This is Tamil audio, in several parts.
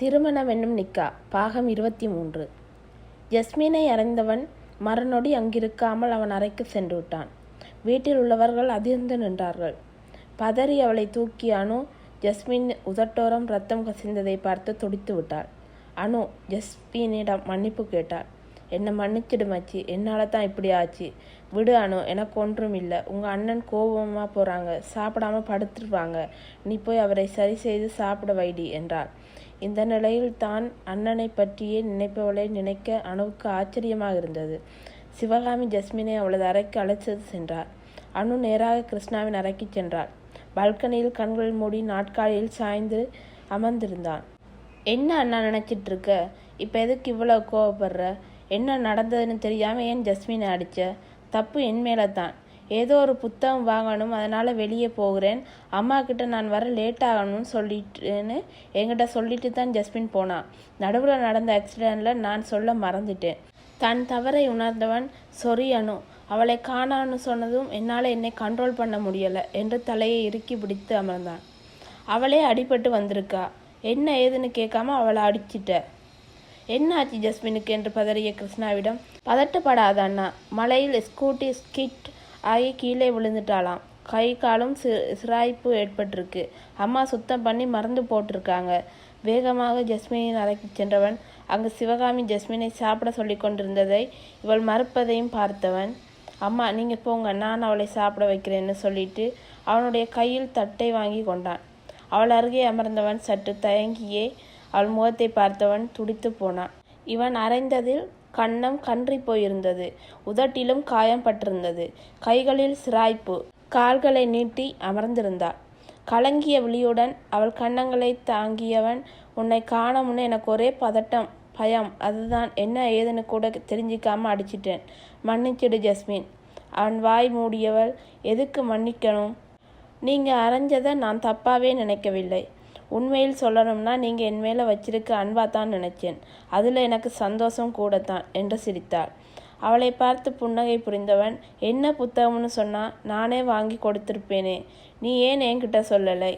திருமணம் என்னும் நிக்கா பாகம் இருபத்தி மூன்று ஜஸ்மீனை அறைந்தவன் மறுநொடி அங்கிருக்காமல் அவன் அறைக்கு சென்று விட்டான் வீட்டில் உள்ளவர்கள் அதிர்ந்து நின்றார்கள். பதறி அவளை தூக்கி அனு ஜஸ்மின் உதட்டோரம் ரத்தம் கசிந்ததை பார்த்து துடித்து விட்டாள் அனு ஜஸ்மீனிடம் மன்னிப்பு கேட்டாள். என்னை மன்னிச்சிடு மச்சி என்னால் தான் இப்படி ஆச்சு. விடு அனு எனக்கு ஒன்றும் இல்லை உங்கள் அண்ணன் கோபமாக போகிறாங்க சாப்பிடாம படுத்துருவாங்க. நீ போய் அவரை சரி செய்து சாப்பிட வைடி என்றாள். இந்த நிலையில் தான் அண்ணனை பற்றியே நினைப்பவளை நினைக்க அணுவுக்கு ஆச்சரியமாக இருந்தது. சிவகாமி ஜஸ்மினை அவளது அறைக்கு அழைச்சது சென்றார். அனு நேராக கிருஷ்ணாவின் அறைக்கு சென்றாள். பால்கனியில் கண்கள் மூடி நாட்காலியில் சாய்ந்து அமர்ந்திருந்தான். என்ன அண்ணா நினச்சிட்டு இருக்க இப்போ எதுக்கு இவ்வளோ கோவப்படுற? என்ன நடந்ததுன்னு தெரியாமல் ஏன் ஜஸ்மினை அடிச்ச? தப்பு என் மேலே தான் ஏதோ ஒரு புத்தகம் வாங்கணும் அதனால் வெளியே போகிறேன். அம்மா கிட்ட நான் வர லேட் ஆகணும்னு சொல்லிட்டுன்னு என்கிட்ட சொல்லிட்டு தான் ஜஸ்மின் போனான் நடுவில் நடந்த ஆக்சிடெண்ட்டில் நான் சொல்ல மறந்துட்டேன். தன் தவறை உணர்ந்தவன் சொரியனு அவளை காணான்னு சொன்னதும் என்னால் என்னை கண்ட்ரோல் பண்ண முடியலை என்று தலையை இறுக்கி பிடித்து அமர்ந்தான். அவளே அடிபட்டு வந்திருக்கா. என்ன ஏதுன்னு கேட்காம அவளை அடிச்சிட்ட. என்ன ஆச்சு ஜஸ்மினுக்கு என்று பதறிய கிருஷ்ணாவிடம். பதட்டப்படாத அண்ணா. மலையில் ஸ்கூட்டி ஸ்கிட் ஆகி கீழே விழுந்துட்டாளாம். கை காலும் சி சிராய்ப்பு ஏற்பட்டிருக்கு. அம்மா சுத்தம் பண்ணி மறந்து போட்டிருக்காங்க. வேகமாக ஜஸ்மினின் அறைக்கு சென்றவன் அங்கு சிவகாமி ஜஸ்மினை சாப்பிட சொல்லி கொண்டிருந்ததை இவள் மறுப்பதையும் பார்த்தவன் அம்மா நீங்கள் போங்க நான் அவளை சாப்பிட வைக்கிறேன்னு சொல்லிட்டு அவனுடைய கையில் தட்டை வாங்கி கொண்டான். அவள் அருகே அமர்ந்தவன் சற்று தயங்கியே அவள் முகத்தை பார்த்தவன் துடித்து போனான். இவன் அரைந்ததில் கன்னம் கன்றி போயிருந்தது. உதட்டிலும் காயம் பட்டிருந்தது. கைகளில் சிராய்ப்பு. கால்களை நீட்டி அமர்ந்திருந்தாள். கலங்கிய விழியுடன் அவள் கன்னங்களை தாங்கியவன் உன்னை காண முன்னே எனக்கு ஒரே பதட்டம் பயம். அதுதான் என்ன ஏதுன்னு கூட தெரிஞ்சிக்காம அடிச்சிட்டேன். மன்னிச்சிடு ஜஸ்மின் அவன் வாய் மூடியவள் எதுக்கு மன்னிக்கணும்? நீங்கள் அரைஞ்சதை நான் தப்பாகவே நினைக்கவில்லை. உண்மையில் சொல்லணும்னா நீங்கள் என் மேலே வச்சிருக்க அன்பாக தான் நினைச்சேன். அதில் எனக்கு சந்தோஷம் கூடத்தான் என்று சிரித்தாள். அவளை பார்த்து புன்னகை புரிந்தவன் என்ன புத்தகம்னு சொன்னால் நானே வாங்கி கொடுத்திருப்பேனே நீ ஏன் என்கிட்ட சொல்லலை?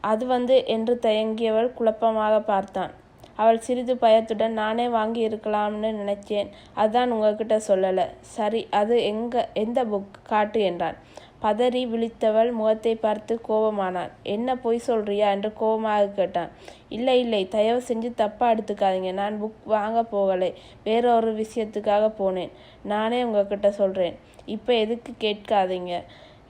அது வந்து என்று தயங்கியவள் குழப்பமாக பார்த்தான். அவள் சிறிது பயத்துடன் நானே வாங்கி இருக்கலாம்னு நினைச்சேன் அதான் உங்ககிட்ட சொல்லலை. சரி அது எங்க எந்த புக் காட்டு என்றான். பதறி விழித்தவள் முகத்தை பார்த்து கோபமானான். என்ன பொய் சொல்றியா? என்று கோபமாக கேட்டான். இல்லை இல்லை தயவு செஞ்சு தப்பாக எடுத்துக்காதீங்க. நான் புக் வாங்க போகலை. வேற ஒரு விஷயத்துக்காக போனேன். நானே உங்ககிட்ட சொல்கிறேன் இப்போ எதுக்கு கேட்காதீங்க?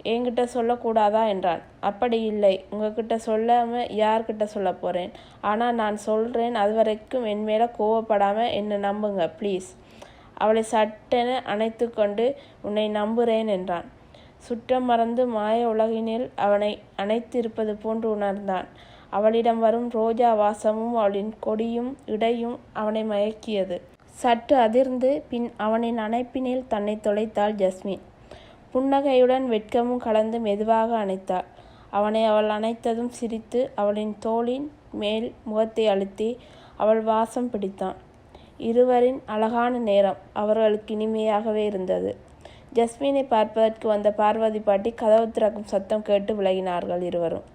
என்கிட்ட சொல்லக்கூடாதா? என்றான். அப்படி இல்லை. உங்ககிட்ட சொல்லாமல் யார்கிட்ட சொல்ல போகிறேன் ஆனால் நான் சொல்கிறேன் அது வரைக்கும் என் மேலே கோவப்படாமல் என்னை நம்புங்க ப்ளீஸ் அவளை சட்டென அணைத்து கொண்டு உன்னை நம்புகிறேன் என்றான். சுற்றம் மறந்து மாய உலகினில் அவனை அணைத்திருப்பது போன்று உணர்ந்தான். அவளிடம் வரும் ரோஜா வாசமும் அவளின் கொடியும் இடையும் அவனை மயக்கியது. சற்று அதிர்ந்து பின் அவனின் அணைப்பினில் தன்னை தொலைத்தாள் ஜஸ்மின். புன்னகையுடன் வெட்கமும் கலந்து மெதுவாக அணைத்தாள். அவனை அவள் அணைத்ததும் சிரித்து அவளின் தோளின் மேல் முகத்தை அழுத்தி அவள் வாசம் பிடித்தான். இருவரின் அழகான நேரம் அவர்களுக்கு இனிமையாகவே இருந்தது. ஜஸ்மினை பார்ப்பதற்கு வந்த பார்வதி பாட்டி கதவு திறக்கும் சத்தம் கேட்டு விலகினார்கள் இருவரும்.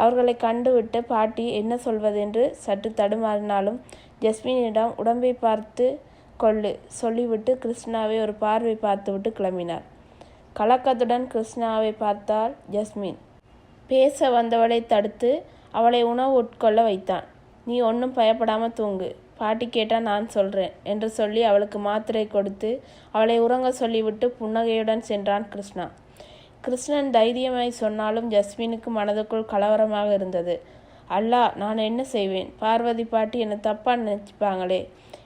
அவர்களை கண்டுவிட்டு பாட்டி என்ன சொல்வதென்று சற்று தடுமாறினாலும் ஜஸ்மினிடம் உடம்பை பார்த்து கொள்ளு சொல்லிவிட்டு கிருஷ்ணாவை ஒரு பார்வை பார்த்துவிட்டு கிளம்பினார். கலக்கத்துடன் கிருஷ்ணாவை பார்த்தாள் ஜஸ்மின். பேச வந்தவளை தடுத்து அவளை உணவு உட்கொள்ள வைத்தான். நீ ஒன்றும் பயப்படாமல் தூங்கு. பாட்டி கேட்டால் நான் சொல்கிறேன் என்று சொல்லி அவளுக்கு மாத்திரை கொடுத்து அவளை உறங்க சொல்லிவிட்டு புன்னகையுடன் சென்றான் கிருஷ்ணா. கிருஷ்ணன் தைரியமாய் சொன்னாலும் ஜஸ்மினுக்கு மனதுக்குள் கலவரமாக இருந்தது. அல்லா நான் என்ன செய்வேன்? பார்வதி பாட்டி என்னை தப்பாக நினச்சிப்பாங்களே.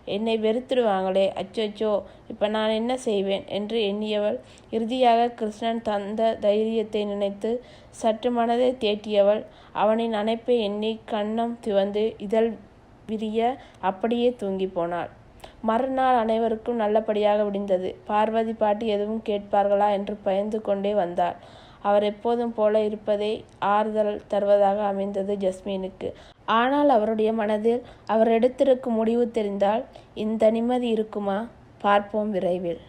என்னை வெறுத்துடுவாங்களே. அச்சோச்சோ இப்போ நான் என்ன செய்வேன்? என்று எண்ணியவள் இறுதியாக கிருஷ்ணன் தந்த தைரியத்தை நினைத்து சற்று மனதை தேட்டியவள் அவனின் அணைப்பை எண்ணி கண்ணம் திவந்து இதழ் விரிய அப்படியே தூங்கி போனாள். மறுநாள் அனைவருக்கும் நல்லபடியாக விடிந்தது. பார்வதி பாட்டி எதுவும் கேட்பார்களா என்று பயந்து கொண்டே வந்தாள். அவர் எப்போதும் போல இருப்பதே ஆறுதல் தருவதாக அமைந்தது ஜஸ்மீனுக்கு. ஆனால் அவருடைய மனதில் அவர் எடுத்திருக்கும் முடிவு தெரிந்தால் இந்த நிம்மதி இருக்குமா? பார்ப்போம் விரைவில்.